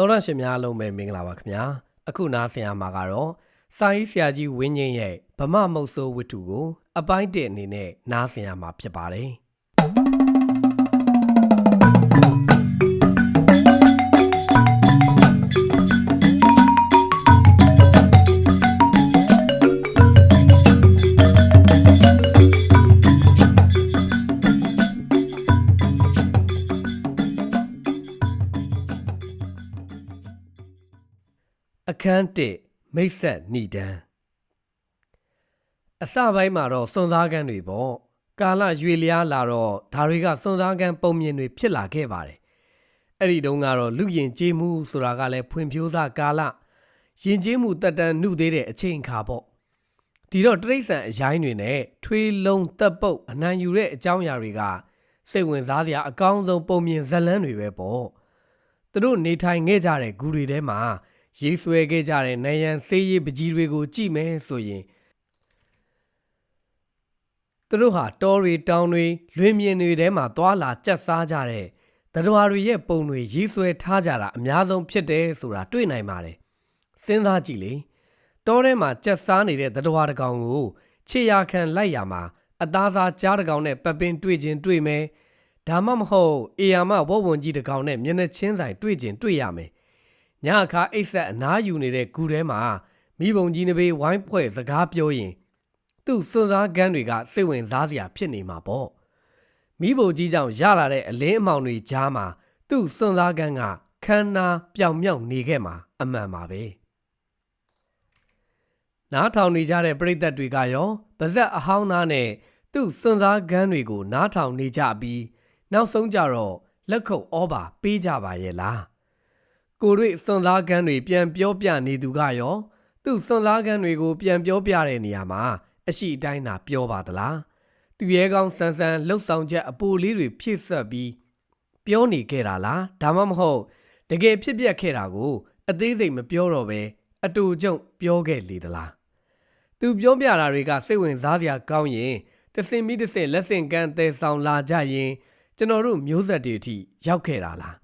တော်ရရှင်များအလုံးပဲမင်္ဂလာပါခင်ဗျာအခုနားဆင်ရမှာကတော့စာရေးဆရာကြီးဝင်းငင်းရဲ့ဗမမုတ်ဆိုးဝတ္ထုကို အပိုင်းတစ်အနေနဲ့နားဆင်ရမှာဖြစ်ပါတယ် အခန်းတစ်မိတ်ဆက်ဏိဒန်းအစပိုင်းမှာတော့စွန်စားကန်းတွေပေါ့ကာလရွေလျားလာတော့ဒါတွေကစွန်စားကန်းပုံမြင်တွေဖြစ်လာခဲ့ပါတယ်အဲ့ဒီတုန်းကတော့လူရင်ကျေးမှုဆိုတာကလည်းဖွံ့ဖြိုးစားကာလရင်ကျေးမှုတက်တန်းနှုသေးတဲ့အချိန်အခါပေါ့ဒီတော့တရိษံအရိုင်းတွေနဲ့ထွေးလုံးတက်ပုတ်အနံယူတဲ့အကြောင်းအရာတွေကစိတ်ဝင်စားစရာအကောင်းဆုံးပုံမြင်ဇတ်လန်းတွေပဲပေါ့သူတို့နေထိုင်ခဲ့ကြတဲ့ဂူတွေထဲမှာ ရေးဆွဲခဲ့ကြတဲ့နယံဆေးရည်ပကြီးတွေကိုကြည့်မယ်ဆိုရင်သူတို့ဟာတောတွေတောင်တွေလွင်မြင်တွေထဲမှာသွာလာကြက်စားကြတဲ့တရဝါတွေရဲ့ပုံတွေရေးဆွဲထားကြတာအများဆုံးဖြစ်တယ်ဆိုတာတွေ့နိုင်ပါတယ်စဉ်းစားကြည့်လေတောထဲမှာကြက်စားနေတဲ့တရဝါတစ်ကောင်ကိုခြေရာခံလိုက်ရမှာအသားစားကြားတစ်ကောင်နဲ့ပပင်တွေ့ခြင်းတွေ့မယ်ဒါမှမဟုတ်အေယာမဝဝွန်ကြီးတစ်ကောင်နဲ့မျက်နှာချင်းဆိုင်တွေ့ခြင်းတွေ့ရမယ် ညအခါအိတ်ဆက်အနားယူနေတဲ့ဂူထဲမှာမိဘုံကြီးနှပေဝိုင်းဖွဲ့စကားပြောရင် သူ့စွန်စားကန်းတွေကစိတ်ဝင်စားစရာဖြစ်နေမှာပေါ့မိဘုံကြီးကြောင့်ရလာတဲ့အလင်းအမောင်တွေကြားမှာသူ့စွန်စားကန်းကခန္ဓာပြောင်မြောက်နေခဲ့မှာအမှန်ပါပဲနားထောင်နေကြတဲ့ပရိသတ်တွေကရောပါဇက်အဟောင်းသားနဲ့သူ့စွန်စားကန်းတွေကိုနားထောင်နေကြပြီးနောက်ဆုံးကြတော့လက်ခုပ်ဩဘာပေးကြပါရဲ့လား ကိုရိစွန်သားကန်းတွေပြန်ပြောပြနေသူကရောသူ့စွန်သားကန်းတွေကိုပြန်ပြောပြတဲ့နေရာမှာအရှိအတိုင်းသာပြောပါသလားသူရဲကောင်းဆန်းဆန်းလှုပ်ဆောင်ချက်အပူလေးတွေဖြည့်ဆွက်ပြီးပြောနေခဲ့တာလားဒါမှမဟုတ်တကယ်ဖြစ်ပျက်ခဲ့တာကို အသေးစိတ်မပြောတော့ဘဲအတူကျုံပြောခဲ့လေသလားသူပြောပြတာတွေကစိတ်ဝင်စားစရာကောင်းရင်တစင်မိတစင်လက်ဆင့်ကမ်းတဲဆောင်လာကြရင်ကျွန်တော်တို့မျိုးဆက်တွေအထိရောက်ခဲ့တာလား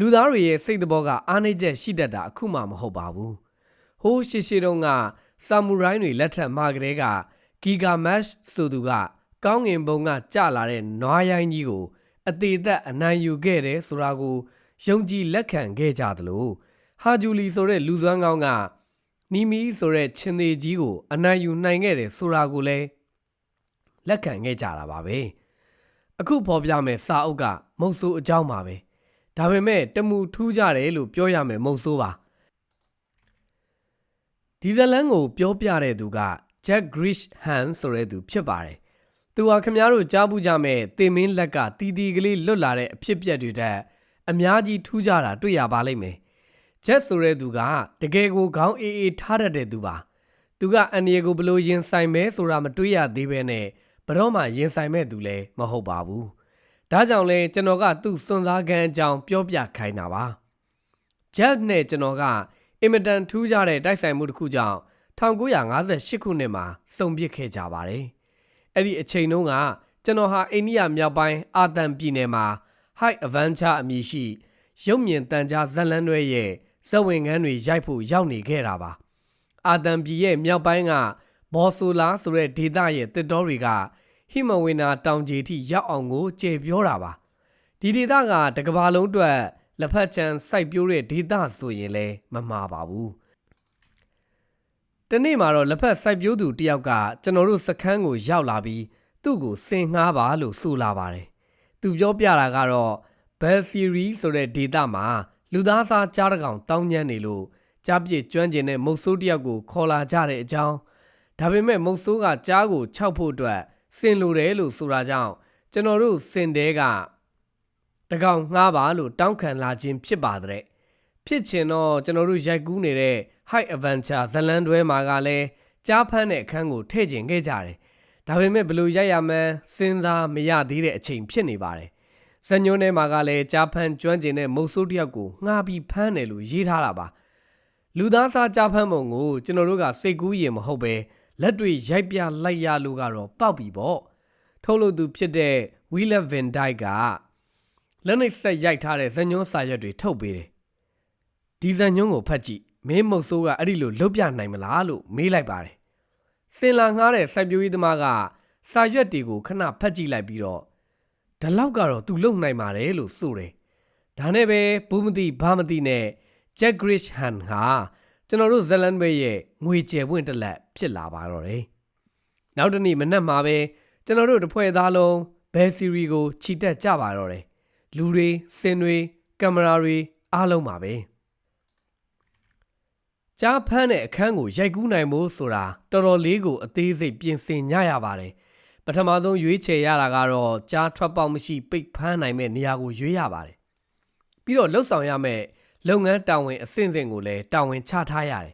လူသားတွေရဲ့စိတ်တော်ကအားနည်းချက်ရှိတတ်တာအခုမှမဟုတ်ပါဘူးဟိုးရှိရှိတုန်းကဆာမူရိုင်းတွေလက်ထက်မှာကလေးကဂီဂါမက်ရှ်ဆိုသူကကောင်းငင်ဘုံကကြလာတဲ့နွားရိုင်းကြီးကို အသေးသက်အနိုင်ယူခဲ့တယ်ဆိုတာကိုယုံကြည်လက်ခံခဲ့ကြသလိုဟာဂျူလီဆိုတဲ့လူစွမ်းကောင်းကနီမီဆိုတဲ့ချင်းသေးကြီးကို အနိုင်ယူနိုင်ခဲ့တယ်ဆိုတာကိုလည်းလက်ခံခဲ့ကြတာပါပဲအခုဖော်ပြမယ်စာအုပ်ကမုတ်ဆိုးအကြောင်းပါပဲ ဒါပေမဲ့တမူထူးကြတယ်လို့ပြောရမယ်မဟုတ်ဆိုးပါဒီဇလန်ကိုပြောပြတဲ့သူက Jack Grisham ဆိုတဲ့သူဖြစ်ပါတယ်သူဟာခင်ဗျားတို့ကြားဘူးကြမဲ့တင်မင်းလက်ကတီတီကလေးလွတ်လာတဲ့အဖြစ်ပြက်တွေတဲ့အများကြီးထူးကြတာတွေ့ရပါလိမ့်မယ်ဂျက်ဆိုတဲ့သူကတကယ်ကိုခေါင်းအေးအေးထားတတ်တဲ့သူပါသူကအန်ရီကိုဘလို့ရင်ဆိုင်မဲဆိုတာမတွေးရသေးပဲနဲ့ဘတော့မှရင်ဆိုင်မဲ့သူလည်းမဟုတ်ပါဘူး ဒါကြောင့်လဲကျွန်တော်ကသူ့စွန်စားခန်းအကြောင်းပြောပြခိုင်းတာပါဂျက်နဲ့ကျွန်တော်ကအင်မတန်ထူးခြားတဲ့တိုက်ဆိုင်မှုတစ်ခုကြောင့်1958ခုနှစ်မှာစုံပစ်ခဲ့ကြပါတယ်အဲ့ဒီအချိန်တုန်းကကျွန်တော်ဟာအိန္ဒိယမြောက်ပိုင်းအာသန်ပြည်နယ်မှာ High Adventure အမည်ရှိရုပ်မြင်တန်ကြားဇက်လန်းတွေရဲ့ဇက်ဝင်ငန်းတွေရိုက်ဖို့ရောက်နေခဲ့တာပါအာသန်ပြည်ရဲ့မြောက်ပိုင်းကဘော်ဆိုလာဆိုတဲ့ဒေသရဲ့တစ်တော်တွေက ဟိမဝေနာတောင်ကြီးထိရောက်အောင်ကိုကျေပြောတာပါဒီဒေသကတကဘာလုံးအတွက်လက်ဖက်ချံစိုက်ပျိုးတဲ့ဒေသဆိုရင်လည်းမမှားပါဘူးတနေ့မှာတော့လက်ဖက်စိုက်ပျိုးသူတယောက်ကကျွန်တော်တို့စခန်းကိုရောက်လာပြီးသူ့ကိုစင်ငှားပါလို့ဆိုလာပါတယ်သူပြောပြတာကတော့ Bell Series ဆိုတဲ့ဒေသမှာလူသားစားကြားတကောင်တောင်းညမ်းနေလို့ကြားပြစ်ကျွမ်းကျင်တဲ့မုတ်ဆိုးတယောက်ကိုခေါ်လာကြတဲ့အကြောင်းဒါပေမဲ့မုတ်ဆိုးကကြားကိုခြောက်ဖို့အတွက် စင်လိုတယ်လို့ဆိုတာကြောင့်ကျွန်တော်တို့စင်တဲကတကောင်ငှားပါလို့တောင်းခံလာခြင်းဖြစ်ပါတဲ့ဖြစ်ချင်တော့ကျွန်တော်တို့ရိုက်ကူးနေတဲ့ High Adventure ဇလန်တွဲမှာကလည်းကြားဖမ်းတဲ့အခန်းကိုထည့်ကျင်ခဲ့ကြတယ်ဒါပေမဲ့ဘလို့ရိုက်ရမှန်းစဉ်းစားမရသေးတဲ့အချိန်ဖြစ်နေပါတယ်ဇညွန်းထဲမှာကလည်းကြားဖမ်းကျွမ်းကျင်တဲ့မုတ်ဆိုးတယောက်ကိုငှားပြီးဖမ်းတယ်လို့ရေးထားတာပါလူသားစားကြားဖမ်းပုံကိုကျွန်တော်တို့ကစိတ်ကူးရင်မဟုတ်ပဲ လက်တွေရိုက်ပြလိုက်ရလို့ကတော့ပောက်ပြီပေါ့ထုတ်လို့သူဖြစ်တဲ့ Willem van Dijk ကလက်နှိပ်ဆက်ရိုက်ထားတဲ့ဇညွန်းစာရွက်တွေထုတ်ပေးတယ်ဒီဇန်ညွန်းကိုဖတ်ကြည့်မင်းမုတ်ဆိုးကအဲ့ဒီလိုလုတ်ပြနိုင်မလားလို့မေးလိုက်ပါတယ်စင်လာငှားတဲ့စိုက်ပျိုးရေးသမားကစာရွက်တွေကိုခဏဖတ်ကြည့်လိုက်ပြီးတော့ဒီလောက်ကတော့ तू လုံနိုင်ပါတယ်လို့ဆိုတယ်ဒါနဲ့ပဲဘူးမသိဘာမသိနဲ့ Jack Grisham ဟာ ကျွန်တော်တို့ဇလန်ဘဲရဲ့ငွေကျယ်ပွင့်တစ်လက်ဖြစ်လာပါတော့တယ်နောက်တစ်နေ့မနက်မှာပဲကျွန်တော်တို့တစ်ဖွဲ့သားလုံးဘယ်စီရီကိုခြိတက်ကြပါတော့တယ်လူတွေစင်တွေကင်မရာတွေအားလုံးပါပဲကြားဖမ်းတဲ့အခန်းကိုရိုက်ကူးနိုင်ဖို့ဆိုတာတော်တော်လေးကိုအသေးစိတ်ပြင်ဆင်ညရပါတယ်ပထမဆုံးရွေးချယ်ရတာကတော့ကြားထွက်ပေါက်မရှိပိတ်ဖမ်းနိုင်မဲ့နေရာကိုရွေးရပါတယ်ပြီးတော့လှုပ်ဆောင်ရမယ့် လုပ်ငန်းတာဝန်အဆင့်ဆင့်ကိုလည်းတာဝန်ချထားရတယ်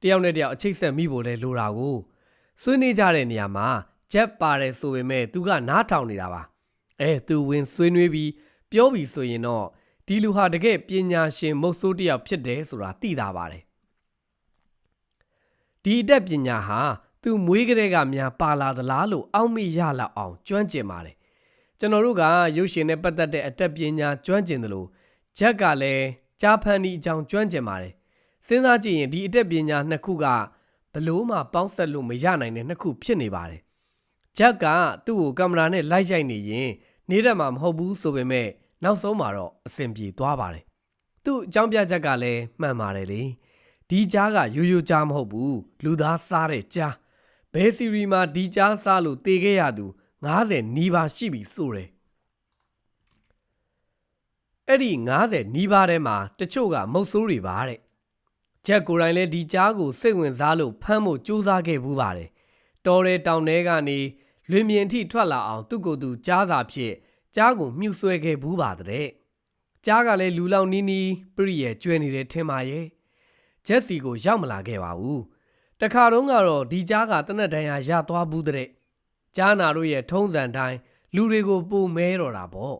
တယောက်နဲ့တယောက်အချိတ်ဆက်မိဖို့လည်းလိုတာကိုဆွေးနွေးကြတဲ့နေရာမှာဂျက်ပါတယ်ဆိုပေမဲ့သူကနားထောင်နေတာပါအဲသူဝင်ဆွေးနွေးပြီးပြောပြီးဆိုရင်တော့ဒီလူဟာတကယ်ပညာရှင်မုတ်ဆိုးတစ်ယောက်ဖြစ်တယ်ဆိုတာသိတာပါတယ်ဒီအတတ်ပညာဟာသူမွေးကလေးကများပါလာသလားလို့အောက်မေ့ရလောက်အောင်ကျွမ်းကျင်ပါတယ်ကျွန်တော်တို့ကရုပ်ရှင်နဲ့ပတ်သက်တဲ့အတတ်ပညာကျွမ်းကျင်တယ်လို့ဂျက်ကလည်း ကြားဖန်ဒီအကြောင်းကျွမ်းကျင်ပါတယ်စဉ်းစားကြည့်ရင်ဒီအတတ်ပညာနှစ်ခုကဘလို့မှပေါင်းဆက်လို့မရနိုင်တဲ့နှစ်ခုဖြစ်နေပါတယ်ဂျက်ကသူ့ကိုကင်မရာနဲ့လိုက်ရိုက်နေရင်နေတတ်မှာမဟုတ်ဘူးဆိုပေမဲ့နောက်ဆုံးမှာတော့အဆင်ပြေသွားပါတယ်သူ့အကြောင်းပြချက်ကလည်းမှန်ပါတယ်လေဒီကြားကရိုးရိုးကြားမဟုတ်ဘူးလူသားစားတဲ့ကြားဘယ်စီရီမှာဒီကြားစားလို့တေခဲ့ရသူ90နီးပါးရှိပြီဆိုတယ် အဲ့ဒီ90နီးပါးထဲမှာတချို့ကမုတ်ဆိုးတွေပါတဲ့ချက်ကိုယ်တိုင်လည်းဒီကြားကိုစိတ်ဝင်စားလို့ဖမ်းဖို့ကြိုးစားခဲ့ဘူးပါတယ်တော်တဲ့တောင်ထဲကနေလွင်မြင်ထိထွက်လာအောင်သူ့ကိုယ်သူကြားစာဖြစ်ကြားကိုမြှုပ်ဆွဲခဲ့ဘူးပါတဲ့ကြားကလည်းလူလောင်နီးနီးပြည့်ရဲ့ကျွဲနေတယ်ထင်ပါရဲ့ဂျက်စီကိုရောက်မလာခဲ့ပါဘူးတခါတုန်းကတော့ဒီကြားကတနက်တန်ရာရသွားဘူးတဲ့ကြားနာတို့ရဲ့ထုံးစံတိုင်းလူတွေကိုပုံမဲတော့တာပေါ့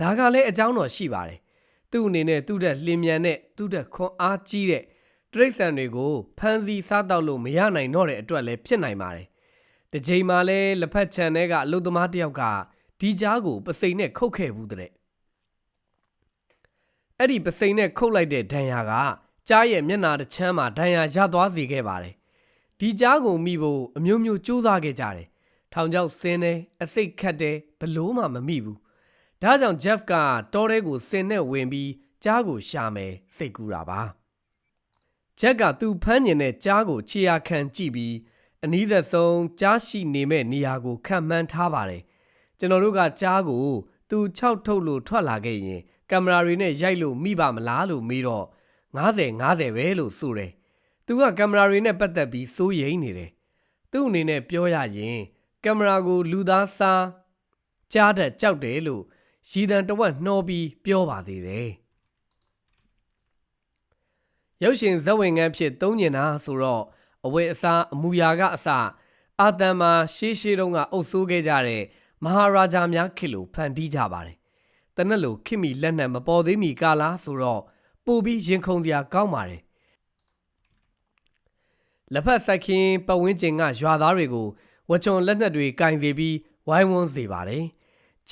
ဒါကလည်းအကြောင်းတော်ရှိပါတယ်သူ့အနေနဲ့သူ့တဲ့လင်းမြန်တဲ့သူ့တဲ့ခွန်အားကြီးတဲ့တရိတ်ဆန်တွေကိုဖမ်းဆီးစားတော့လို့မရနိုင်တော့တဲ့အတွက်လည်းဖြစ်နိုင်ပါတယ်။တစ်ချိန်မှာလဲလက်ဖက်ချန်ထဲကအလုသမားတယောက်ကဒီကြားကိုပစိန်နဲ့ခုတ်ခဲ့ဘူးတဲ့။အဲ့ဒီပစိန်နဲ့ခုတ်လိုက်တဲ့ဒဏ်ရာကကြားရဲ့မျက်နာတစ်ချမ်းမှာဒဏ်ရာရသွားစေခဲ့ပါတယ်။ဒီကြားကိုမိဖို့အမျိုးမျိုးစူးစမ်းခဲ့ကြတယ်။ထောင်ချောက်ဆင်းတယ်အစိတ်ခတ်တယ်ဘလို့မှမမိဘူး။ ဒါကြောင့် Jeff ကတောထဲကိုဆင်နဲ့ဝင်ပြီးကြားကိုရှာမယ်စိတ်ကူးတာပါ။ဂျက်ကသူ့ဖမ်းညင်တဲ့ကြားကိုခြေရာခံကြည့်ပြီးအနည်းဆက်ဆုံးကြားရှိနေမဲ့နေရာကိုခံမှန်းထားပါတယ်။ကျွန်တော်တို့ကကြားကိုသူ၆ထုတ်လို့ထွက်လာခဲ့ရင်ကင်မရာတွေနဲ့ရိုက်လို့မိပါမလားလို့မေးတော့90 90ပဲလို့ဆိုတယ်။သူကကင်မရာတွေနဲ့ပတ်သက်ပြီးစိုးရိမ်နေတယ်။သူ့အနေနဲ့ပြောရရင်ကင်မရာကိုလူသားစားကြားတဲ့ကြောက်တယ်လို့ ရည်တံတဝက်နှောပြီးပြောပါသေးတယ်။ရုပ်ရှင်ဇဝင်ငန်းဖြစ်သုံးညင်တာဆိုတော့အဝဲအစားအမူအရာကအစအာတန်မှာရှေးရှေးတုန်းကအုပ်စိုးခဲ့ကြတဲ့မဟာရာဂျာများခေတ်လိုဖန်တီးကြပါတယ်။တနက်လိုခေတ်မီလက်နက်မပေါ်သေးမီကာလာဆိုတော့ပိုပြီးရင်ခုန်စရာကောင်းပါတယ်။လက်ဖက်ဆိုင်ခင်ပတ်ဝန်းကျင်ကရွာသားတွေကိုဝချုံလက်နက်တွေကင်စီပြီးဝိုင်းဝန်းစေပါတယ်။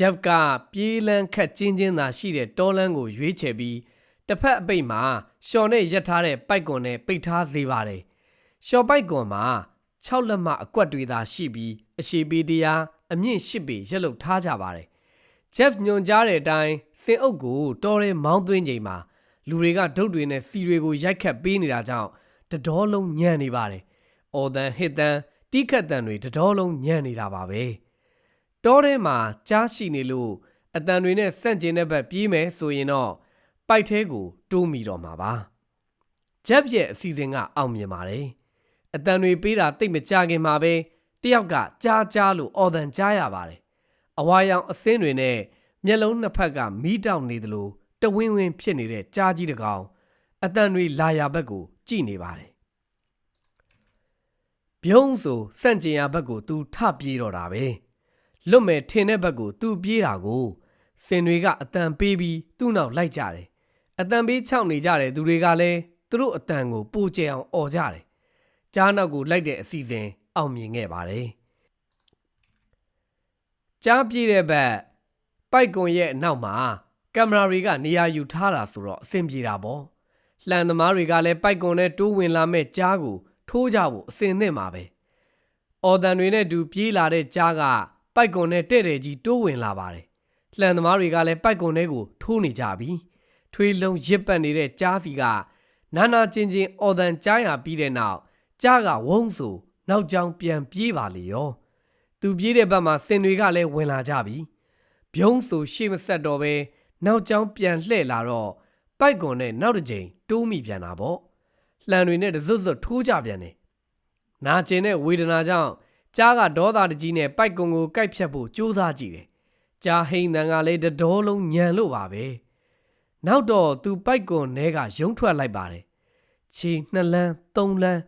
ဂျက်ကပြေးလန်းခတ်ကျင်းချင်းသာရှိတဲ့တောလန်းကိုရွေးချယ်ပြီးတစ်ဖက်အပိတ်မှာရှော်နဲ့ရက်ထားတဲ့ပိုက်ကွန်နဲ့ပိတ်ထားစေပါတယ်။ရှော်ပိုက်ကွန်မှာ6လက်မအကွက်တွေသာရှိပြီးအရှိပေတရားအမြင့်8ပေရက်လုထားကြပါတယ်။ Jeff ညွန်ကြားတဲ့အတိုင်းစင်အုပ်ကိုတော်ရဲမောင်းသွင်းချိန်မှာလူတွေကဒုတ်တွေနဲ့စီတွေကိုရိုက်ခတ်ပေးနေတာကြောင့်တတော်လုံးညံနေပါတယ်။အော်တန်ဟစ်တန်တိခတ်တန်တွေတတော်လုံးညံနေတာပါပဲ။ တောထဲမှာကြားရှိနေလို့အတန်တွေနဲ့ဆန့်ကျင်တဲ့ဘက်ပြေးမယ်ဆိုရင်တော့ပိုက်သေးကိုတိုးမိတော့မှာပါဂျက်ရဲ့အစီအစဉ်ကအောင်မြင်ပါတယ်အတန်တွေပေးတာတိတ်မကြခင်မှာပဲတယောက်ကကြားကြားလို့အော်တန်ကြားရပါတယ်အဝါရောင်အစင်းတွေနဲ့မျက်လုံးနှစ်ဖက်ကမီးတောက်နေသလိုတဝင်းဝင်းဖြစ်နေတဲ့ကြားကြီးတကောင်အတန်တွေလာရဘက်ကိုကြည့်နေပါတယ်ပြုံးဆိုစန့်ကျင်ရဘက်ကိုသူထပြေးတော့တာပဲ လွတ်မဲ့ထင်တဲ့ဘက်ကိုသူပြေးတာကိုစင်တွေကအတန်ပေးပြီးသူ့နောက်လိုက်ကြတယ်အတန်ပေးခြောက်နေကြတဲ့သူတွေကလည်းသူတို့အတန်ကိုပိုကျအောင်អော်ကြတယ်။ကြားနောက်ကိုလိုက်တဲ့အစီအစဉ်အောင်မြင်ခဲ့ပါတယ်။ကြားပြေးတဲ့ဘက်ပိုက်ကွန်ရဲ့အနောက်မှာကင်မရာတွေကနေရာယူထားတာဆိုတော့အဆင်ပြေတာပေါ့လှန်သမားတွေကလည်းပိုက်ကွန်နဲ့တိုးဝင်လာမဲ့ကြားကိုထိုးကြဖို့အစင်သင့်ပါပဲအော်တန်တွေနဲ့တူပြေးလာတဲ့ကြားက ပိုက်ကွန်နဲ့တဲ့တဲ့ကြီးတိုးဝင်လာပါတယ်လှန်သမားတွေကလည်းပိုက်ကွန်တွေကိုထိုးနေကြပြီထွေးလုံးရစ်ပတ်နေတဲ့ကြားစီကနာနာချင်းချင်းအော်တန်ကြားရပြီးတဲ့နောက်ကြားကဝုန်းဆိုနောက်ကြောင်ပြန်ပြေးပါလေရောသူပြေးတဲ့ဘက်မှာစင်တွေကလည်းဝင်လာကြပြီပြုံးဆိုရှေ့မဆက်တော့ပဲနောက်ကြောင်ပြန်လှည့်လာတော့ပိုက်ကွန်နဲ့နောက်တစ်ကြိမ်တိုးမိပြန်တာပေါ့လှန်တွေနဲ့တစွတ်စွတ်ထိုးကြပြန်တယ်နာကျင်တဲ့ဝေဒနာကြောင့် ကြားကဒေါသတကြီးနဲ့ပိုက်ကွန်ကိုကိုက်ဖြတ်ဖို့ကြိုးစားကြည့်တယ်ကြားဟိန်တန်ကလည်းတတော်လုံးညံလို့ပါပဲနောက်တော့သူပိုက်ကွန်နဲကရုံထွက်လိုက်ပါတယ်ခြေနှစ်လန်းသုံးလန်း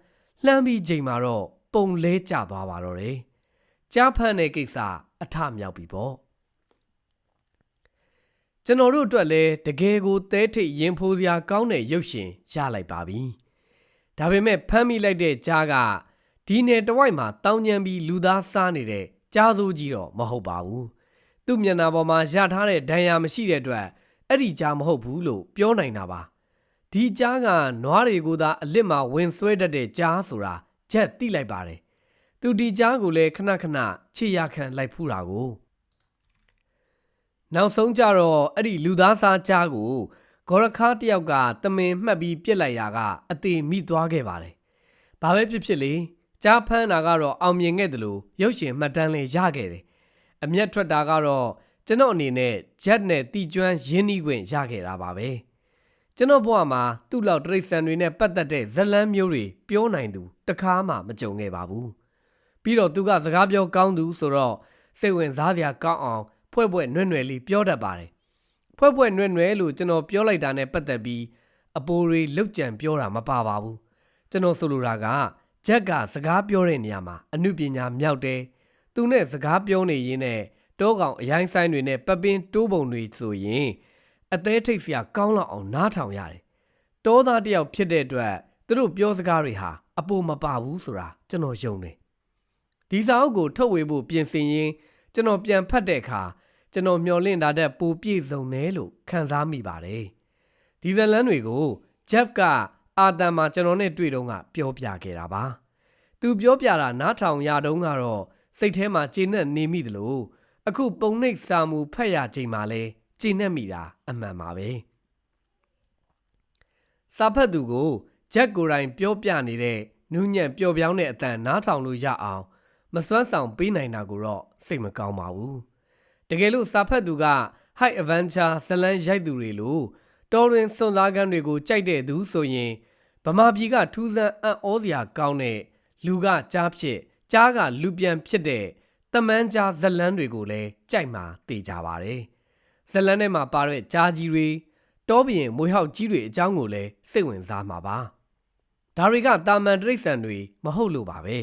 လှမ်းပြီးချိန်မှာတော့ပုံလဲကျသွားပါတော့တယ်ကြားဖန့်တဲ့ကိစ္စအထမြောက်ပြီပေါ့ကျွန်တော်တို့အတွက်လည်းတကယ်ကိုသဲထိတ်ရင်ဖိုးစရာကောင်းတဲ့ရုပ်ရှင်ရလိုက်ပါပြီ။ဒါပေမဲ့ဖမ်းမိလိုက်တဲ့ကြားက ဒီနယ်တဝိုက်မှာတောင်းကျမ်းပြီးလူသားစားနေတဲ့ကြားစိုးကြီးတော့မဟုတ်ပါဘူး။သူ့မျက်နှာပေါ်မှာရထားတဲ့ဒဏ်ရာမရှိတဲ့အတွက်အဲ့ဒီကြားမဟုတ်ဘူးလို့ပြောနိုင်တာပါ။ဒီကြားကနွားတွေကိုသာအလစ်မှာဝင်ဆွဲတတ်တဲ့ကြားဆိုတာကြက်တိလိုက်ပါတယ်။သူဒီကြားကိုလည်းခဏခဏခြေရခံလိုက်ဖူးတာကိုနောက်ဆုံးကြတော့အဲ့ဒီလူသားစားကြားကိုဂေါရခါတယောက်ကတမင်မှတ်ပြီးပြစ်လိုက်ရာကအသေးမိသွားခဲ့ပါတယ်။ဘာပဲဖြစ်ဖြစ်လေ ကြားဖမ်းတာကတော့အောင်မြင်ခဲ့တယ်လို့ရုပ်ရှင်မှတ်တမ်းလေးရခဲ့တယ်။အမျက်ထွက်တာကတော့ကျွန်တော်အနေနဲ့ဂျက်နဲ့တီကျွမ်းရင်းနှီးခွင့်ရခဲ့တာပါပဲ။ကျွန်တော်ဘဝမှာသူ့လောက်တရိတ်ဆန်တွေနဲ့ပတ်သက်တဲ့ဇလန်းမျိုးတွေပြောနိုင်သူတခါမှမကြုံခဲ့ပါဘူး။ပြီးတော့သူကစကားပြောကောင်းသူဆိုတော့စိတ်ဝင်စားစရာကောင်းအောင်ဖွဲ့ဖွဲ့နွဲ့နွဲ့လေးပြောတတ်ပါတယ်ဖွဲ့ဖွဲ့နွဲ့နွဲ့လို့ကျွန်တော်ပြောလိုက်တာနဲ့ပတ်သက်ပြီးအပိုးတွေလောက်ကြံပြောတာမပါပါဘူးကျွန်တော်ဆိုလိုတာက ဂျက်ကစကားပြောတဲ့နေရာမှာအမှုပညာမြောက်တယ်သူနဲ့စကားပြောနေရင်းနဲ့တောကောင်အရိုင်းဆိုင်တွေနဲ့ပပင်းတိုးပုံတွေဆိုရင်အသေးထိတ်စရာကောင်းလောက်အောင်နားထောင်ရတယ်တောသားတယောက်ဖြစ်တဲ့အတွက်သူတို့ပြောစကားတွေဟာအပိုမပါဘူးဆိုတာကျွန်တော်ယုံတယ်ဒီစာအုပ်ကိုထုတ်ဝေဖို့ပြင်ဆင်ရင်းကျွန်တော်ပြန်ဖတ်တဲ့အခါကျွန်တော်မျှော်လင့်တာတဲ့ပိုပြည့်စုံတယ်လို့ခံစားမိပါတယ်။ဒီဇလန်တွေကို Jeff က အာတန်မှာကျွန်တော်နဲ့တွေ့တော့ကပြောပြခဲ့တာပါ။သူပြောပြတာနားထောင်ရတုန်းကတော့စိတ်ထဲမှာကျေနပ်နေမိတယ်လို့အခုပုံနှိပ်စာမူဖတ်ရချိန်မှာလဲကျေနပ်မိတာအမှန်ပါပဲ။စာဖတ်သူကို Jack ကိုယ်တိုင်ပြောပြနေတဲ့နူးညံ့ပျော်ပြောင်းတဲ့အတန်နားထောင်လို့ရအောင်မစွမ်းဆောင်ပေးနိုင်တာကိုတော့စိတ်မကောင်းပါဘူးတကယ်လို့စာဖတ်သူက High Adventure ဇလန်းရိုက်သူတွေလို့တော်ရင်စွန်သားကန်းတွေကိုကြိုက်တဲ့သူဆိုရင် ဗမာပြည်ကထူးဆန်းအံ့ဩစရာကောင်းတဲ့လူကကြားဖြစ်ကြားကလူပြန်ဖြစ်တဲ့တမန်ကြားဇလန်းတွေကိုလည်းကြိုက်မှသိကြပါတယ်ဇလန်းထဲမှာပါတဲ့ကြားကြီးတွေတောပြင်မွေဟောက်ကြီးတွေအကြောင်းကိုလည်းစိတ်ဝင်စားမှာပါဒါတွေကတာမန်တိရစ္ဆာန်တွေမဟုတ်လို့ပါပဲ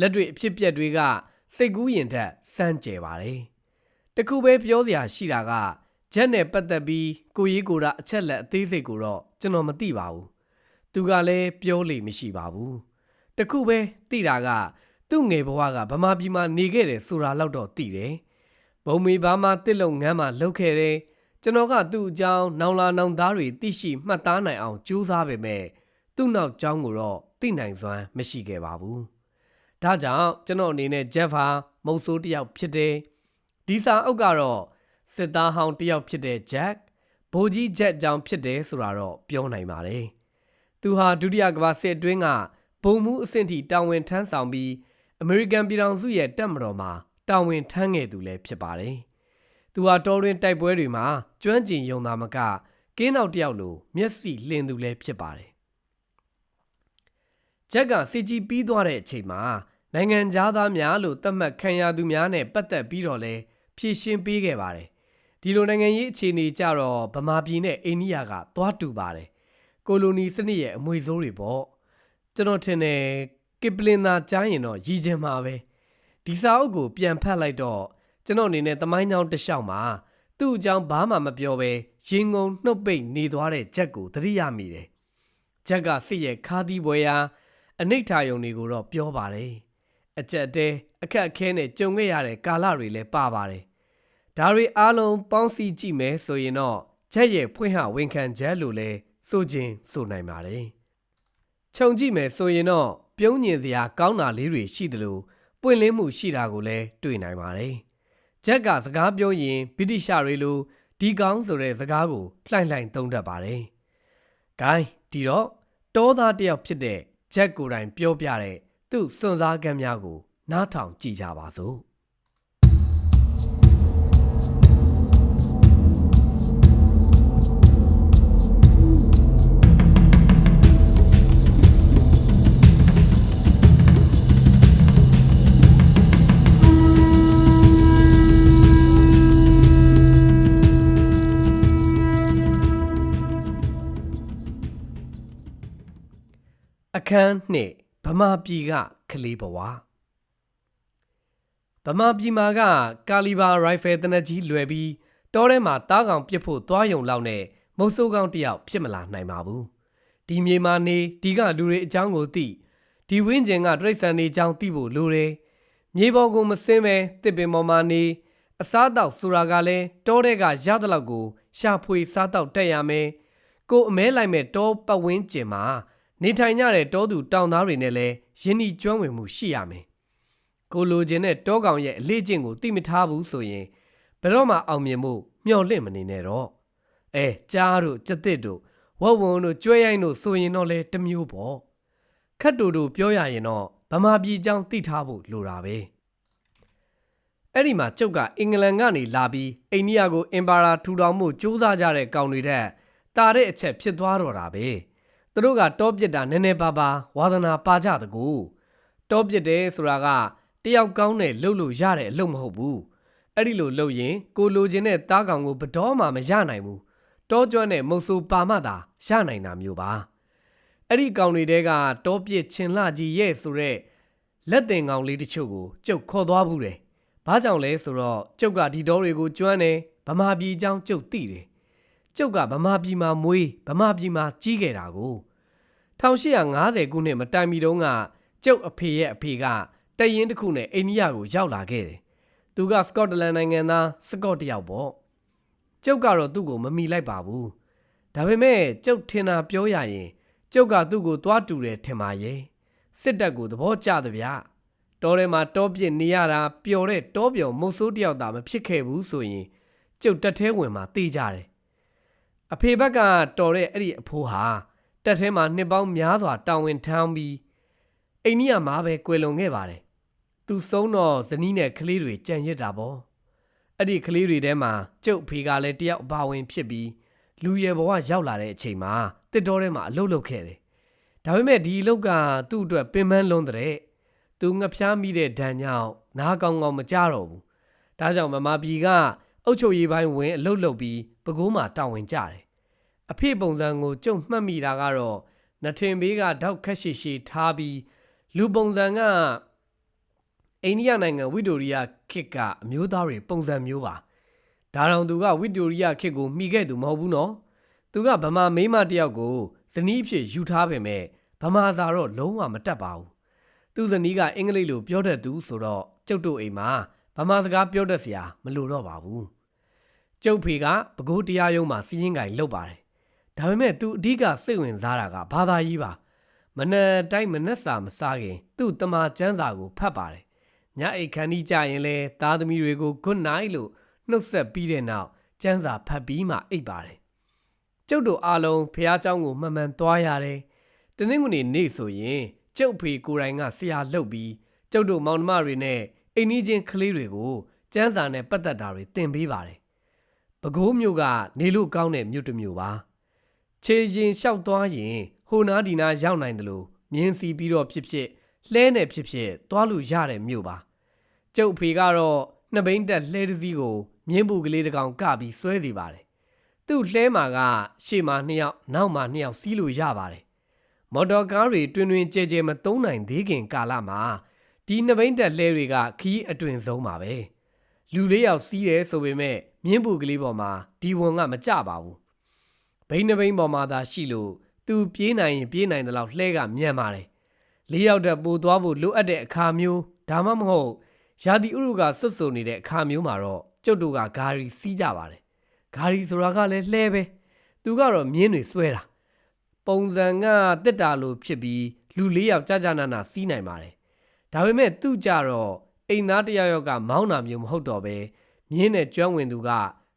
လက်တွေအဖြစ်ပြက်တွေကစိတ်ကူးရင်ထက်စမ်းကြယ်ပါတယ်တခုပဲပြောစရာရှိတာကဂျက်နဲ့ပတ်သက်ပြီးကိုကြီးကိုရာအချက်လက်အသေးစိတ်ကိုတော့ကျွန်တော်မသိပါဘူး သူကလည်းပြောလေမရှိပါဘူးတခုပဲသိတာက သူ့ငယ်ဘဝကဗမာပြည်မှာနေခဲ့တယ်ဆိုတာလောက်တော့သိတယ်ဘုံမီဘာမှာတစ်လုံငန်းမှာလှုပ်ခဲ့တယ်ကျွန်တော်ကသူ့အကြောင်းနောင်လာနောင်သားတွေသိရှိမှတ်သားနိုင်အောင်ကြိုးစားပေမဲ့သူ့နောက်ကြောင်းကိုတော့သိနိုင်စွမ်းမရှိခဲ့ပါဘူးဒါကြောင့်ကျွန်တော်အနေနဲ့ဂျက်ဟာမုတ်ဆိုးတယောက်ဖြစ်တယ်ဒီစာအုပ်ကတော့စစ်သားဟောင်းတယောက်ဖြစ်တဲ့ဂျက်ဘိုးကြီးဂျက်ကြောင့်ဖြစ်တယ်ဆိုတာတော့ပြောနိုင်ပါတယ် သူဟာဒုတိယကမ္ဘာစစ်အတွင်းကဘုံမှုအဆင့်ထိတာဝန်ထမ်းဆောင်ပြီးအမေရိကန်ပြည်ထောင်စုရဲ့တပ်မတော်မှာတာဝန်ထမ်းခဲ့သူလည်းဖြစ်ပါတယ်သူဟာတော်ရင်တိုက်ပွဲတွေမှာကျွမ်းကျင်ယုံသားမကကင်းနောက်တယောက်လိုမျက်စိလင်းသူလည်းဖြစ်ပါတယ်ဂျက်ကစစ်ကြီးပြီးသွားတဲ့အချိန်မှာနိုင်ငံသားများလို့သတ်မှတ်ခံရသူများနဲ့ပတ်သက်ပြီးတော့လဲဖြည့်ရှင်းပေးခဲ့ပါတယ်ဒီလိုနိုင်ငံရေးအခြေအနေကြတော့ဗမာပြည်နဲ့အိန္ဒိယကသွားတူပါတယ် ကိုလိုနီစနစ်ရဲ့အမွေဆိုးတွေပေါ့ကျွန်တော်ထင်တယ်ကစ်ပလင်သာကြားရင်တော့ရည်ချင်မှာပဲဒီစာအုပ်ကိုပြန်ဖတ်လိုက်တော့ကျွန်တော်အနေနဲ့သမိုင်းကြောင်းတစ်လျှောက်မှာသူ့အကြောင်းဘာမှမပြောဘဲရင်ငုံနှုတ်ပိတ်နေသွားတဲ့ဂျက်ကိုသတိရမိတယ်ဂျက်ကစစ်ရဲ့ခါးသီးပွဲရာအနိဋ္ဌာယုံတွေကိုတော့ပြောပါတယ်အကြက်တဲအခက်အခဲနဲ့ကြုံခဲ့ရတဲ့ကာလတွေလည်းပါပါတယ်။ဒါတွေအားလုံးပေါင်းစည်းကြည့်မယ်ဆိုရင်တော့ချက်ရဲ့ဖွင့်ဟဝန်ခံချက်လို့လည်း ဆိုခြင်းဆိုနိုင်ပါတယ်ခြုံကြည့်မယ်ဆိုရင်တော့ပြုံးညင်စရာကောင်းတာလေးတွေရှိသလိုပွင့်လင်းမှုရှိတာကိုလည်းတွေ့နိုင်ပါတယ်ဂျက်ကစကားပြောရင်ဗြိတိရှတွေလိုဒီကောင်းဆိုတဲ့စကားကိုလှိုင်လှိုင်သုံးတတ်ပါတယ်။ gain ဒီတော့တောသားတစ်ယောက်ဖြစ်တဲ့ဂျက်ကိုယ်တိုင်ပြောပြတဲ့သူ့စွန့်စားကမ်းများကိုနားထောင်ကြည့်ကြပါစို့ န်းနှစ်ဗမာပြည်ကကလေးဘဝဗမာပြည်မှာကကာလီဘာရိုင်ဖယ်တနက်ကြီးလွယ်ပြီးတောထဲမှာတားကောင်ပြစ်ဖို့သွားယုံလောက်နဲ့မုတ်ဆိုးကောင်တယောက်ဖြစ်မလာနိုင်ပါဘူးဒီမြေမှာနေဒီကလူတွေအကြောင်းကိုသိဒီဝင်းကျင်ကတရိတ်ဆန်နေအကြောင်းသိဖို့လိုတယ်မြေပေါ်ကိုမစင်းပဲတစ်ပင်ပေါ်မှာနေအစားအသောက်ဆိုတာကလည်းတောထဲကရသလောက်ကိုရှာဖွေစားတော့တက်ရမယ်ကိုအမဲလိုက်မဲ့တောပတ်ဝန်းကျင်မှာ နေထိုင်ကြတဲ့တောသူတောင်သားတွေနဲ့လည်းယဉ်ဤကျွမ်းဝင်မှုရှိရမယ်။ကိုလိုချင်တဲ့တောကောင်ရဲ့အလေးကျင့်ကိုသိမထားဘူးဆိုရင်ဘယ်တော့မှအောင်မြင်မှုမျှော်လင့်မနေနဲ့တော့။အဲကြားတို့ကြက်တစ်တို့ဝက်ဝုံတို့ကျွဲရိုင်းတို့ဆိုရင်တော့လေတစ်မျိုးပေါ့။ခတ်တူတို့ပြောရရင်တော့ဗမာပြည်အကြောင်းသိထားဖို့လိုတာပဲ။အဲ့ဒီမှာကျုပ်ကအင်္ဂလန်ကနေလာပြီးအိန္ဒိယကိုအင်ပါယာထူထောင်မှုစူးစမ်းကြတဲ့ကောင်တွေတဲ့တာတဲ့အချက်ဖြစ်သွားတော့တာပဲ။ သူတို့ကတောပြစ်တာနည်းနည်းပါးပါးဝါသနာပါကြတကူတောပြစ်တယ်ဆိုတာကတယောက်ကောင်းတဲ့လှုပ်လို့ရတဲ့အလုပ်မဟုတ်ဘူးအဲ့ဒီလိုလှုပ်ရင်ကိုလိုချင်တဲ့တားကောင်ကိုဘတော်မှမရနိုင်ဘူးတောကျွမ်းတဲ့မုတ်ဆိုးပါမှသာရနိုင်တာမျိုးပါအဲ့ဒီကောင်တွေတဲကတောပြစ်ချင်လှကြီးရဲ့ဆိုတဲ့လက်တင်ကောင်လေးတချို့ကိုကျုပ်ခေါ်သွားဘူးတယ်ဘာကြောင့်လဲဆိုတော့ကျုပ်ကဒီတော်တွေကိုကျွမ်းတယ်ဗမာပြည်အကြောင်းကျုပ်သိတယ် ကျုပ်ကဗမာပြည်မှာမွေးဗမာပြည်မှာကြီးခဲ့တာကို1850ခုနှစ်မတိုင်မီတုန်းကကျုပ်အဖေရဲ့အဖေကတရင်တစ်ခုနဲ့အိန္ဒိယကိုရောက်လာခဲ့တယ်။သူကစကော့တလန်နိုင်ငံသားစကော့တယောက်ပေါ့။ကျုပ်ကတော့သူ့ကိုမမီလိုက်ပါဘူး။ဒါပေမဲ့ကျုပ်ထင်တာပြောရရင်ကျုပ်ကသူ့ကိုသွားတူတယ်ထင်ပါရဲ့။စစ်တပ်ကိုသဘောကျသဗျာ။တောထဲမှာတောပြစ်နေရတာပျော်တဲ့တောပျော်မုတ်ဆိုးတယောက်သာမဖြစ်ခဲ့ဘူးဆိုရင်ကျုပ်တက်သေးဝင်မှာတေးကြတယ်။ အဖေဘက်ကတော်တဲ့အဲ့ဒီအဖိုးဟာတက်ထဲမှာနှစ်ပေါင်းများစွာတာဝန်ထမ်းပြီးအိန္ဒိယမှာပဲကွယ်လွန်ခဲ့ပါတယ်။သူဆုံးတော့ဇနီးနဲ့ကလေးတွေကြံရစ်တာပေါ့။အဲ့ဒီကလေးတွေထဲမှာကျုပ်ဖေကလည်းတယောက်အပါဝင်ဖြစ်ပြီးလူရဲဘဝရောက်လာတဲ့အချိန်မှာတစ်တော်ထဲမှာအလုပ်လုပ်ခဲ့တယ်။ဒါပေမဲ့ဒီအလုပ်ကသူ့အတွက်ပင်ပန်းလွန်းတဲ့။သူငှက်ဖျားမိတဲ့ဒဏ်ကြောင့်နားကောင်းကောင်းမကြတော့ဘူး။ဒါကြောင့်မမပြည်က အုတ်ချုပ်ရေးပိုင်းဝင်အလုပ်လုပ်ပြီးပကိုးမှာတာဝန်ကြတယ်အဖေပုံစံကိုကြုံမှတ်မိတာကတော့နထင်ဘေးကတောက်ခက်ရှိရှိထားပြီးလူပုံစံကအိန္ဒိယနိုင်ငံဝီတိုရီယာခေတ်ကအမျိုးသားတွေပုံစံမျိုးပါဒါတောင်သူကဝီတိုရီယာခေတ်ကိုမှီခဲ့သူမဟုတ်ဘူးနော်သူကဗမာမိန်းမတယောက်ကိုဇနီးအဖြစ်ယူထားပေမဲ့ဗမာစာတော့လုံးဝမတတ်ပါဘူးသူဇနီးကအင်္ဂလိပ်လိုပြောတတ်သူဆိုတော့ကျုပ်တို့အိမ်မှာ ဗမာစကားပြောတတ်စရာမလိုတော့ပါဘူးကျုပ်ဖေကပကိုးတရားရုံးမှာစီးရင်ကိုင်လုပ်ပါတယ်ဒါပေမဲ့ तू အဓိကစိတ်ဝင်စားတာကဘာသာရေးပါမနက်တိုင်းမနက်စာမစားခင်သူ့တမချန်းစာကိုဖတ်ပါတယ်ညအိတ်ခန်းကြီးကြရင်လဲသားသမီးတွေကို good night လို့နှုတ်ဆက်ပြီးတဲ့နောက်ကျန်းစာဖတ်ပြီးမှအိပ်ပါတယ်ကျုပ်တို့အားလုံးဖះเจ้าကိုမှန်မှန်သွားရတယ်တနင်္ဂနွေနေ့ဆိုရင်ကျုပ်ဖေကိုယ်တိုင်ကဆရာလှုပ်ပြီးကျုပ်တို့မောင်နှမတွေနဲ့ အိမ်နီးချင်းကလေးတွေကိုကျန်းစာနဲ့ပတ်သက်တာတွေသင်ပေးပါတယ်ပဲခူးမြို့ကနေလို့ကောင်းတဲ့မြို့တစ်မြို့ပါခြေရင်လျှောက်သွားရင်ဟိုနားဒီနားရောက်နိုင်တယ်လို့မြင်းစီပြီးတော့ဖြစ်ဖြစ်လှဲနဲ့ဖြစ်ဖြစ်သွားလို့ရတဲ့မြို့ပါကျုပ်ဖေကတော့နှစ်ဘိန်းတက်လှဲတစ်စီးကိုမြင်းဘူးကလေးတစ်ကောင်ကပြီးဆွဲစီပါတယ်သူ့လှဲမှာကရှေ့မှာနှစ်ယောက်နောက်မှာနှစ်ယောက်စီးလို့ရပါတယ်မော်တော်ကားတွေတွင်တွင်ကြဲကြဲမသုံးနိုင်သေးခင်ကာလမှာ ဒီနှစ်ဘိန်းတက်လှဲတွေကခီးအတွင်ဆုံးပါပဲလူလေးယောက်စီးတယ်ဆိုပေမဲ့မြင်းဘူးကလေးပေါ်မှာဒီဝန်ကမကြပါဘူးဘိန်းနှဘိန်းပေါ်မှာသာရှိလို့သူပြေးနိုင်ရင်ပြေးနိုင်တယ်လို့လှဲကမြန်ပါတယ်လေးယောက်တည်းပိုသွားဖို့လိုအပ်တဲ့အခါမျိုးဒါမှမဟုတ်ရာသီဥတုကစွတ်စွနေတဲ့အခါမျိုးမှာတော့ကျုပ်တို့ကဂါရီစီးကြပါတယ်ဂါရီဆိုတာကလည်းလှဲပဲသူကတော့မြင်းတွေဆွဲတာပုံစံကတက်တာလိုဖြစ်ပြီးလူ၄ယောက်ကြာကြာနာနာစီးနိုင်ပါတယ် ဒါပေမဲ့သူ့ကြတော့အိမ်သားတစ်ယောက်ယောက်ကမောင်းတာမျိုးမဟုတ်တော့ပဲမြင်းနဲ့ကျွမ်းဝင်သူက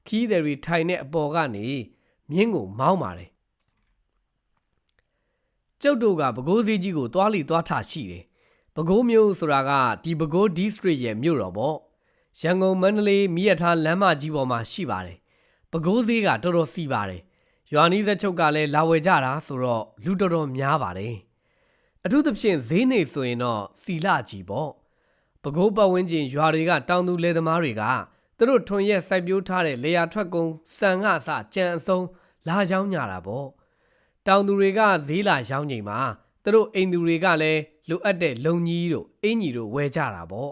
ခီးတယ်ရီထိုင်တဲ့အပေါ်ကနေမြင်းကိုမောင်းပါတယ်ကျုပ်တို့ကပဲခူးစည်းကြီးကိုတွားလီတွားထရှိတယ်ပဲခူးမြို့ဆိုတာကဒီပဲခူး district ရဲ့မြို့တော်ပေါ့ရန်ကုန်မန္တလေးမြရထားလမ်းမကြီးပေါ်မှာရှိပါတယ်ပဲခူးစည်းကတော်တော်စီပါတယ်ရွာနီးစက်ချုပ်ကလည်းလာဝယ်ကြတာဆိုတော့လူတော်တော်များပါတယ် အထူးသဖြင့်ဈေးနေဆိုရင်တော့စီလာကြီးပေါ့ပဲခူးပတ်ဝန်းကျင်ရွာတွေကတောင်သူလယ်သမားတွေကသူတို့ထွန်ရက်စိုက်ပျိုးထားတဲ့လေယာထွက်ကုန်စံငါစကြံအစုံလာကြောင်းညာတာပေါ့တောင်သူတွေကဈေးလာရောင်းချိန်မှာသူတို့အိမ်သူတွေကလည်းလိုအပ်တဲ့လုံကြီးတို့အင်ကြီးတို့ဝယ်ကြတာပေါ့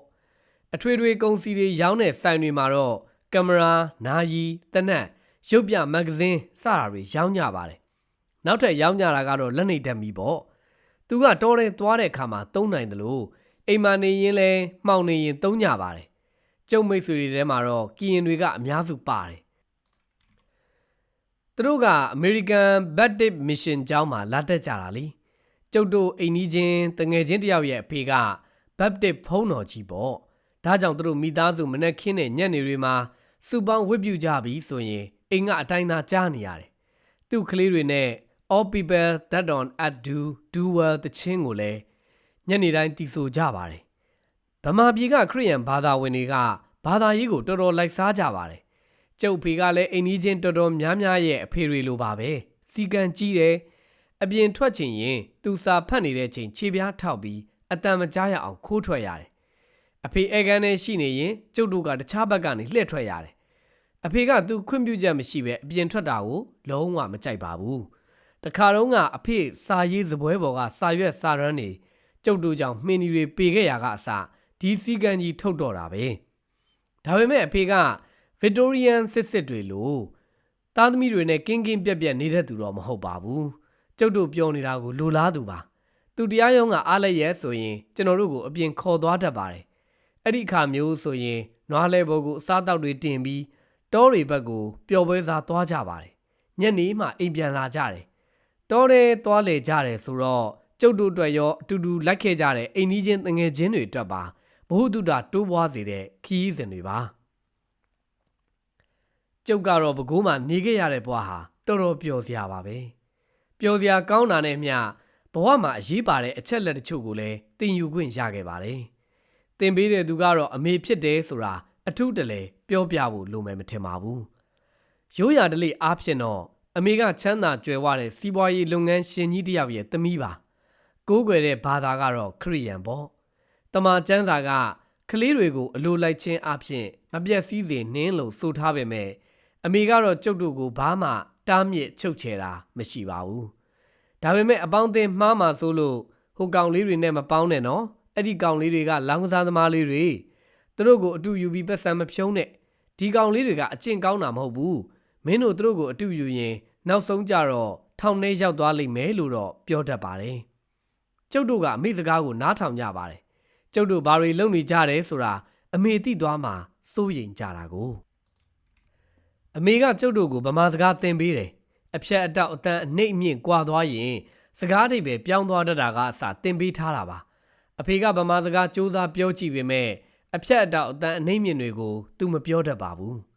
အထွေထွေကုန်စီတွေရောင်းတဲ့ဆိုင်တွေမှာတော့ကင်မရာနာယီတနက်ရုပ်ပြမဂ္ဂဇင်းစတာတွေရောင်းကြပါတယ်နောက်ထပ်ရောင်းကြတာကတော့လက်နေတက်မီပေါ့ သူကတော်တယ်သွားတဲ့အခါမှာသုံးနိုင်တယ်လို့အိမ်မာနေရင်လဲမှောင်နေရင်သုံးကြပါတယ်ကျုပ်မိတ်ဆွေတွေထဲမှာတော့ကီရင်တွေကအများစုပါတယ်သူတို့ကအမေရိကန်ဘတ်တစ်မစ်ရှင်ကျောင်းမှာလာတက်ကြတာလေကျုပ်တို့အိမ်နီးချင်းတငယ်ချင်းတယောက်ရဲ့အဖေကဘတ်တစ်ဖုံးတော်ကြီးပေါ့ဒါကြောင့်သူတို့မိသားစုမနေ့ခင်းတဲ့ညနေတွေမှာစုပေါင်းဝတ်ပြုကြပြီဆိုရင်အိမ်ကအတိုင်းသားကြားနေရတယ်သူ့ကလေးတွေနဲ့ all people that on at do do well တချင်းကိုလည်းညနေတိုင်းတီးဆိုကြပါတယ်ဗမာပြည်ကခရိယန်ဘာသာဝင်တွေကဘာသာရေးကိုတော်တော်လိုက်စားကြပါတယ်ကျုပ်ဖေကလည်းအိမ်ကြီးချင်းတော်တော်များများရဲ့အဖေတွေလိုပါပဲစီကံကြီးတယ်အပြင်ထွက်ချင်ရင်သူစာဖတ်နေတဲ့ချိန်ခြေပြားထောက်ပြီးအတန်မကြားရအောင်ခိုးထွက်ရတယ်အဖေအဲကန်နဲ့ရှိနေရင်ကျုပ်တို့ကတခြားဘက်ကနေလှည့်ထွက်ရတယ်အဖေကသူခွင့်ပြုချက်မရှိပဲအပြင်ထွက်တာကိုလုံးဝမကြိုက်ပါဘူး တခါတော့ကအဖေစာရေးစပွဲပေါ်ကစာရွက်စာရမ်းတွေကျုပ်တို့ကြောင့်မှင်းဒီတွေပေခဲ့ရကအစဒီစီကန်ကြီးထုတ်တော့တာပဲဒါပေမဲ့အဖေက Victorian စစ်စစ်တွေလို့သားသမီးတွေနဲ့ကင်းကင်းပြက်ပြက်နေတဲ့သူတော့မဟုတ်ပါဘူးကျုပ်တို့ပြောနေတာကိုလိုလားသူပါသူတရားရုံးကအားလည်းရဲဆိုရင်ကျွန်တော်တို့ကိုအပြင်ခေါ်သွားတတ်ပါတယ်အဲ့ဒီအခါမျိုးဆိုရင်နွားလဲဘုတ်ကိုအစားတောက်တွေတင်ပြီးတောတွေဘက်ကိုပျော်ပွဲစားသွားကြပါတယ်ညနေမှအိမ်ပြန်လာကြတယ် တောထဲသွားလေကြတယ်ဆိုတော့ကျုပ်တို့အတွက်ရောအတူတူလိုက်ခဲ့ကြတဲ့အိမ်ကြီးချင်းတငယ်ချင်းတွေအတွက်ပါဘ ഹു တုတတိုးပွားစေတဲ့ခီးစဉ်တွေပါကျုပ်ကတော့ဘကိုးမှာနေခဲ့ရတဲ့ဘဝဟာတော်တော်ပျော်စရာပါပဲပျော်စရာကောင်းတာနဲ့မျှဘဝမှာအရေးပါတဲ့အချက်လက်တချို့ကိုလည်းသင်ယူခွင့်ရခဲ့ပါတယ်သင်ပေးတဲ့သူကတော့အမေဖြစ်တယ်ဆိုတာအထူးတလဲပြောပြဖို့လိုမယ်မထင်ပါဘူးရိုးရာတလေအားဖြင့်တော့ အမေကချမ်းသာကြွယ်ဝတဲ့စီးပွားရေးလုပ်ငန်းရှင်ကြီးတစ်ယောက်ရဲ့သမီးပါကိုးကွယ်တဲ့ဘာသာကတော့ခရိယန်ပေါ့တမန်ကျမ်းစာကကလေးတွေကိုအလိုလိုက်ခြင်းအဖြစ်မပြတ်စည်းစေနှင်းလို့ဆိုထားပေမဲ့အမေကတော့ကျုပ်တို့ကိုဘာမှတားမြစ်ချုပ်ချယ်တာမရှိပါဘူးဒါပေမဲ့အပေါင်းအသင်းမှားမှာဆိုလို့ဟိုကောင်လေးတွေနဲ့မပေါင်းနဲ့နော်အဲ့ဒီကောင်လေးတွေကလောင်းကစားသမားလေးတွေသူတို့ကိုအတူယူပြီးပတ်စံမဖြုံးနဲ့ဒီကောင်လေးတွေကအကျင့်ကောင်းတာမဟုတ်ဘူး မင်းတို့သူတို့ကိုအတူယူရင်နောက်ဆုံးကြတော့ထောင်ထဲရောက်သွားလိမ့်မယ်လို့တော့ပြောတတ်ပါတယ်ကျုပ်တို့ကအမေစကားကိုနားထောင်ကြပါတယ်ကျုပ်တို့ဘာတွေလုပ်နေကြတယ်ဆိုတာအမေသိသွားမှစိုးရိမ်ကြတာကိုအမေကကျုပ်တို့ကိုဗမာစကားသင်ပေးတယ်အဖြတ်အတောက်အတန်အနှိမ့်အမြင့်ကွာသွားရင်စကားတွေပဲပြောင်းသွားတတ်တာကအစသင်ပေးထားတာပါအဖေကဗမာစကားစူးစမ်းပြောကြည့်ပေမဲ့အဖြတ်အတောက်အတန်အနှိမ့်မြင့်တွေကိုသူမပြောတတ်ပါဘူး။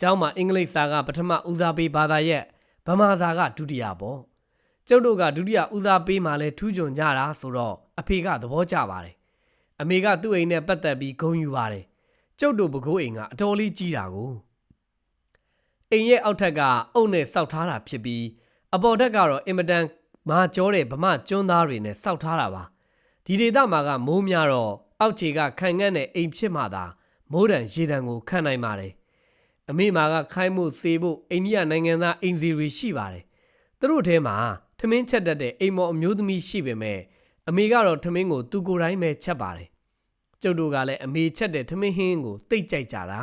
ကျောင်းမှာအင်္ဂလိပ်စာကပထမဦးစားပေးဘာသာရပ်ဗမာစာကဒုတိယပေါ့။ကျုပ်တို့ကဒုတိယဦးစားပေးမှလဲထူးချွန်ကြတာဆိုတော့အဖေကသဘောကျပါတယ်။အမေကသူ့အိမ်နဲ့ပတ်သက်ပြီးဂုဏ်ယူပါတယ်။ကျုပ်တို့ဘကိုးအိမ်ကအတော်လေးကြီးတာကိုအိမ်ရဲ့အောက်ထက်ကအုပ်နဲ့စောက်ထားတာဖြစ်ပြီးအပေါ်ထက်ကတော့အင်မတန်မာကျောတဲ့ဗမာကျွန်းသားတွေနဲ့စောက်ထားတာပါ။ဒီဒေသမှာကမိုးများတော့အောက်ခြေကခံငတ်တဲ့အိမ်ဖြစ်မှသာမိုးတံရေတံကိုခံနိုင်ပါတယ် အမေမာကခိုင်းမှုစေဖို့အိန္ဒိယနိုင်ငံသားအိမ်စီတွေရှိပါတယ်သူတို့ထဲမှာထမင်းချက်တတ်တဲ့အိမ်မော်အမျိုးသမီးရှိပေမဲ့အမေကတော့ထမင်းကိုသူကိုယ်တိုင်ပဲချက်ပါတယ်ကျုပ်တို့ကလည်းအမေချက်တဲ့ထမင်းဟင်းကိုတိတ်ကြိုက်ကြတာ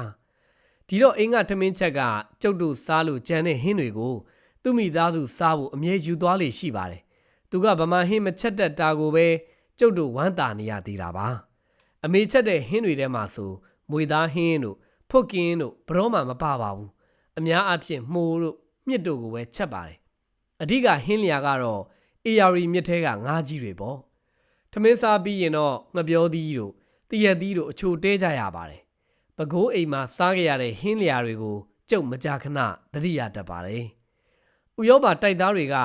ဒီတော့အိမ်ကထမင်းချက်ကကျုပ်တို့စားလို့ကြံတဲ့ဟင်းတွေကိုသူ့မိသားစုစားဖို့အမြဲယူသွားလေရှိပါတယ်သူကဗမာဟင်းမချက်တတ်တာကိုပဲကျုပ်တို့ဝမ်းသာနေရသေးတာပါအမေချက်တဲ့ဟင်းတွေထဲမှာဆိုမွေသားဟင်းတို့ ဖွတ်ကင်းတို့ဘရောမှမပါပါဘူးအများအပြည့်မှုတို့မြစ်တို့ကိုပဲချက်ပါတယ်အဓိကဟင်းလျာကတော့ AR မြစ်ထဲကငါးကြီးတွေပေါ့ထမင်းစားပြီးရင်တော့ငပြောသီးတို့တရက်သီးတို့အချိုတဲကြရပါတယ်ပကိုးအိမ်မှာစားကြရတဲ့ဟင်းလျာတွေကိုကျုပ်မကြခဏသတိရတတ်ပါတယ်ဥရောပတိုက်သားတွေက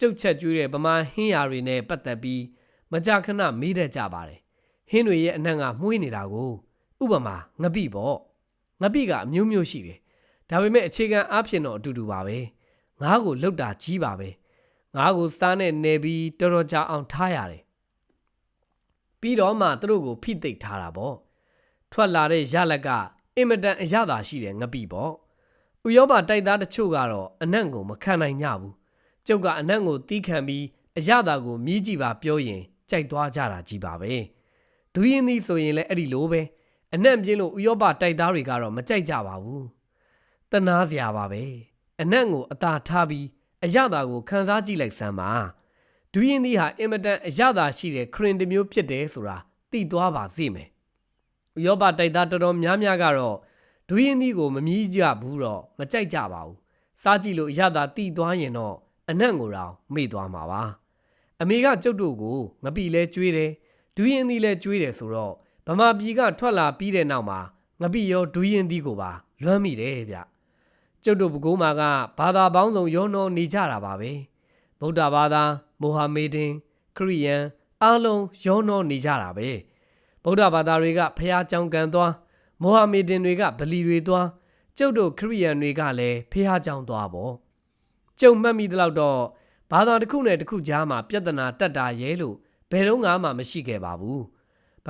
ကျုပ်ချက်ကျွေးတဲ့ဗမာဟင်းယာတွေနဲ့ပတ်သက်ပြီးမကြခဏမေးတတ်ကြပါတယ်ဟင်းတွေရဲ့အနှံ့ကမှုေးနေတာကို ဥပမာငပိပေါ့ ငပိကအမျိုးမျိုးရှိတယ်ဒါပေမဲ့အခြေခံအားဖြင့်တော့အတူတူပါပဲငါးကိုလှုပ်တာကြီးပါပဲငါးကိုစားနဲ့နေပြီးတော်တော်ကြာအောင်ထားရတယ်ပြီးတော့မှသူတို့ကိုဖိသိပ်ထားတာပေါ့ထွက်လာတဲ့ရလက်ကအင်မတန်အရသာရှိတယ်ငပိပေါ့ဥရောပတိုက်သားတချို့ကတော့အနံ့ကိုမခံနိုင်ကြဘူးကျုပ်ကအနံ့ကိုတီးခံပြီးအရသာကိုမြည်ကြည့်ပါပြောရင်ကြိုက်သွားကြတာကြီးပါပဲဒူးရင်သည်ဆိုရင်လည်းအဲ့ဒီလိုပဲ အနံ့ပြင်းလို့ဥရောပတိုက်သားတွေကတော့မကြိုက်ကြပါဘူးတနာစရာပါပဲအနံ့ကိုအသာထားပြီးအရသာကိုခန်းစားကြည့်လိုက်စမ်းပါဒူးရင်သည်ဟာအင်မတန်အရသာရှိတဲ့ခရင်တစ်မျိုးဖြစ်တယ်ဆိုတာသိသွားပါစေမယ်ဥရောပတိုက်သားတော်တော်များများကတော့ဒူးရင်သည်ကိုမမြည်ကြဘူးတော့မကြိုက်ကြပါဘူးစားကြည့်လို့အရသာတိသွားရင်တော့အနံ့ကိုတောင်မေ့သွားမှာပါအမေကကျုပ်တို့ကိုငပီလဲကျွေးတယ်ဒူးရင်သည်လဲကျွေးတယ်ဆိုတော့ ဗမာပြည်ကထွက်လာပြီးတဲ့နောက်မှာငပီရောဒူးရင်သည်ကိုပါလွမ်းမိတယ်ဗျကျုပ်တို့ဘကိုးမာကဘာသာပေါင်းစုံရောနှောနေကြတာပါပဲဗုဒ္ဓဘာသာမိုဟာမေဒင်ခရိယန်အားလုံးရောနှောနေကြတာပဲဗုဒ္ဓဘာသာတွေကဖះကြောင်ကန်သွားမိုဟာမေဒင်တွေကဗလီတွေသွားကျုပ်တို့ခရိယန်တွေကလည်းဖះကြောင်သွားပေါ့ကျုံမှတ်မိသလောက်တော့ဘာသာတစ်ခုနဲ့တစ်ခုကြားမှာပြဿနာတက်တာရဲလို့ဘယ်တော့မှမရှိခဲ့ပါဘူး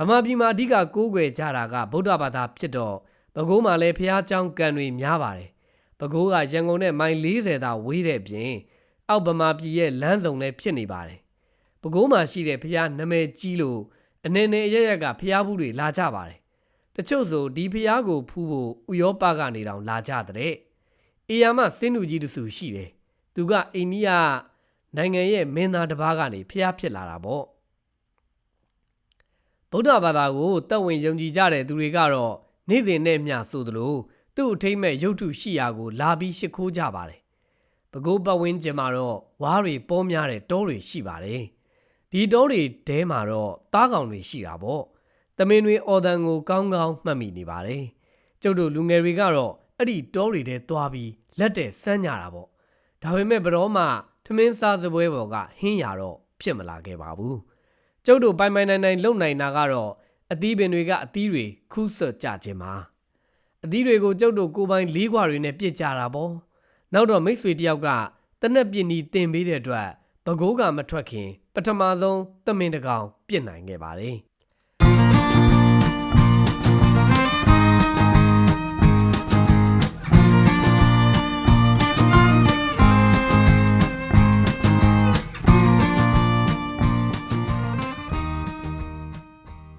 ဗမာပြည်မှာအဓိကကိုးကွယ်ကြတာကဗုဒ္ဓဘာသာဖြစ်တော့ဘကိုးမှာလည်းဖះเจ้าကံတွေများပါတယ်ဘကိုးကရန်ကုန်နဲ့မိုင်40သာဝေးတဲ့ပြင်အောက်ဗမာပြည်ရဲ့လမ်းစုံလည်းဖြစ်နေပါတယ်ဘကိုးမှာရှိတဲ့ဖះနာမည်ကြီးလို့အနေနဲ့အရရက်ကဖះဘူးတွေလာကြပါတယ်တချို့ဆိုဒီဖះကိုဖူးဖို့ဥရောပကနေတောင်လာကြတဲ့အေယာမစင်းလူကြီးတဆူရှိတယ်သူကအိန္ဒိယနိုင်ငံရဲ့မင်းသားတစ်ပါးကနေဖျားဖြစ်လာတာပေါ့ ဗုဒ္ဓဘာသာကိုတက်ဝင်ယုံကြည်ကြတဲ့သူတွေကတော့နေ့စဉ်နဲ့မျှဆိုသလိုသူ့အထိမ့်မဲ့ရုပ်ထုရှိရာကိုလာပြီးရှ िख ိုးကြပါတယ်။ပဲခူးပတ်ဝန်းကျင်မှာတော့ဝါးတွေပေါများတဲ့တောတွေရှိပါတယ်။ဒီတောတွေတဲမှာတော့သားကောင်တွေရှိတာပေါ့။တမင်တွေအော်တန်ကိုကောင်းကောင်းမှတ်မိနေပါတယ်။ကျုပ်တို့လူငယ်တွေကတော့အဲ့ဒီတောတွေထဲသွားပြီးလက်တဲ့စမ်းကြတာပေါ့။ဒါပေမဲ့ဘယ်တော့မှထမင်းစားစပွဲပေါ်ကဟင်းရတော့ဖြစ်မလာခဲ့ပါဘူး ကျုပ်တို့ပိုင်ပိုင်နိုင်နိုင်လုံနိုင်တာကတော့အသီးပင်တွေကအသီးတွေခူးဆွတ်ကြခြင်းပါအသီးတွေကိုကျုပ်တို့ကိုပိုင်လေးခွာတွေနဲ့ပြစ်ကြတာပေါ့နောက်တော့မိတ်ဆွေတယောက်ကတနက်ပြင်းဤတင်ပေးတဲ့အတွက်ဘကိုးကမထွက်ခင် ပထမဆုံးသမင်တကောင်ပြစ်နိုင်ခဲ့ပါတယ်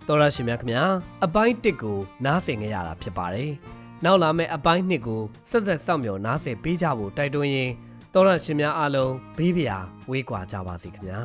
တော်ရရှိမြခင်ဗျာအပိုင်း1ကိုနားဆင်ကြရတာဖြစ်ပါတယ်နောက်လာမယ့်အပိုင်း2ကိုဆက်ဆက်စောင့်မျှော်နားဆင်ပေးကြဖို့တိုက်တွန်းရင်းတော်ရရှိမြအားလုံးဘေးပရာဝေးကွာကြပါစေခင်ဗျာ